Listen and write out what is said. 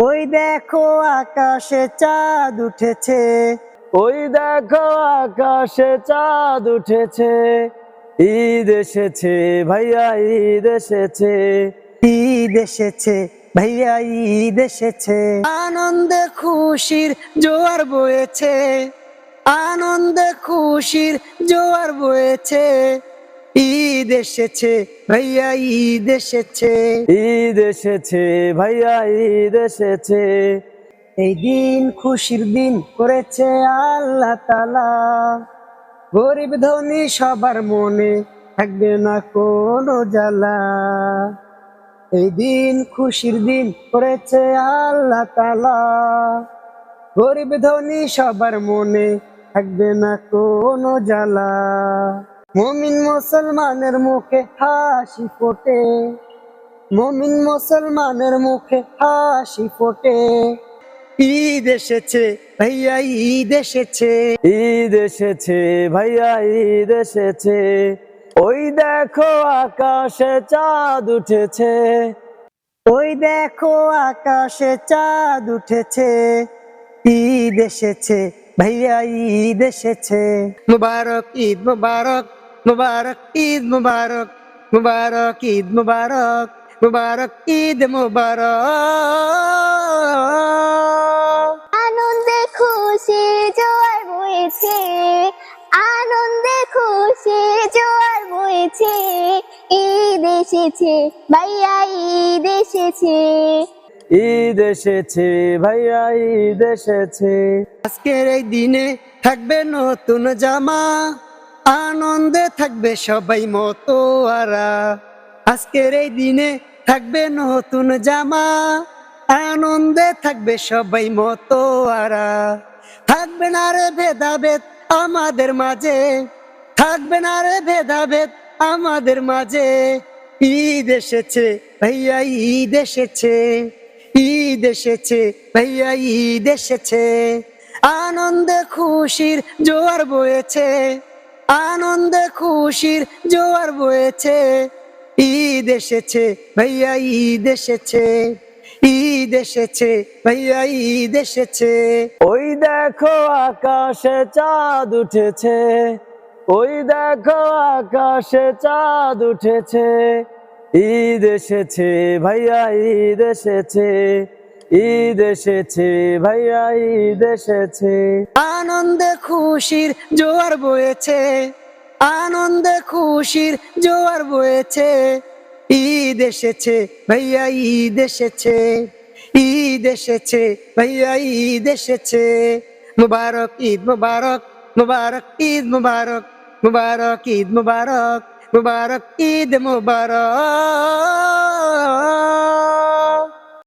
ওই দেখো আকাশে চাঁদ উঠেছে। ওই দেখো আকাশে চাঁদ উঠেছে। ঈদ এসেছে ভাইয়া ঈদ এসেছে। ঈদ এসেছে ভাইয়া ঈদ এসেছে। আনন্দে খুশির জোয়ার বয়েছে। আনন্দে খুশির জোয়ার বয়েছে। ঈদ এসেছে ভাইয়া ঈদ এসেছে। ঈদ এসেছে ভাইয়া ঈদ এসেছে। এই দিন খুশির দিন করেছে আল্লাহ তালা গরিব ধনী সবার মনে থাকবে না কোনো জ্বালা। এই দিন খুশির দিন করেছে আল্লাহ তালা গরিব ধনী সবার মনে থাকবে না কোনো জ্বালা। মমিন মুসলমানের মুখে হাসি ফোটে। মমিন মুসলমানের মুখে হাসি ফোটে। ঈদ এসেছে ভাইয়া ঈদ এসেছে। ঈদ এসেছে ভাইয়া ঈদ এসেছে। ওই দেখো আকাশে চাঁদ উঠেছে। ওই দেখো আকাশে চাঁদ উঠেছে। ঈদ এসেছে ভাইয়া ঈদ এসেছে। মুবারক ঈদ মুবারক। মুবারক ঈদ মুবারক মুবারক ঈদ মুবারক মুবারক ঈদ মুবারক। আনন্দে খুশি জোয়ার বয়েছে আনন্দে খুশি জোয়ার বয়েছে ঈদ এসেছে ভাইয়া ঈদ এসেছে। ঈদ এসেছে ভাইয়া ঈদ এসেছে। আজকের এই দিনে থাকবে নতুন জামা। আনন্দে থাকবে সবাই মতো আরা আজকের এই দিনে থাকবে নতুন জামা। আনন্দে থাকবে সবাই মতো আরা থাকবে না রে ভেদাভেদ আমাদের মাঝে। থাকবে না রে ভেদাভেদ আমাদের মাঝে। ঈদ এসেছে ভাইয়া, ঈদ এসেছে। ঈদ এসেছে ভাইয়া, ঈদ এসেছে। আনন্দে খুশির জোয়ার বয়েছে। আনন্দে খুশির জোয়ার বয়েছে। ঈদ এসেছে, ভাইয়া ঈদ এসেছে। ঈদ এসেছে, ভাইয়া ঈদ এসেছে। ওই দেখো আকাশে চাঁদ উঠেছে। ওই দেখো আকাশে চাঁদ উঠেছে। ঈদ এসেছে, ভাইয়া ঈদ এসেছে। ঈদ এসেছে, ভাইয়া ঈদ এসেছে। আনন্দে খুশির জোয়ার বয়েছে, আনন্দে খুশির জোয়ার বয়েছে। ঈদ এসেছে, ভাইয়া ঈদ এসেছে ঈদ এসেছে, ভাইয়া ঈদ এসেছে। মুবারক, ঈদ মুবারক মুবারক, ঈদ মুবারক মুবারক, ঈদ মুবারক মুবারক, ঈদ মুবারক।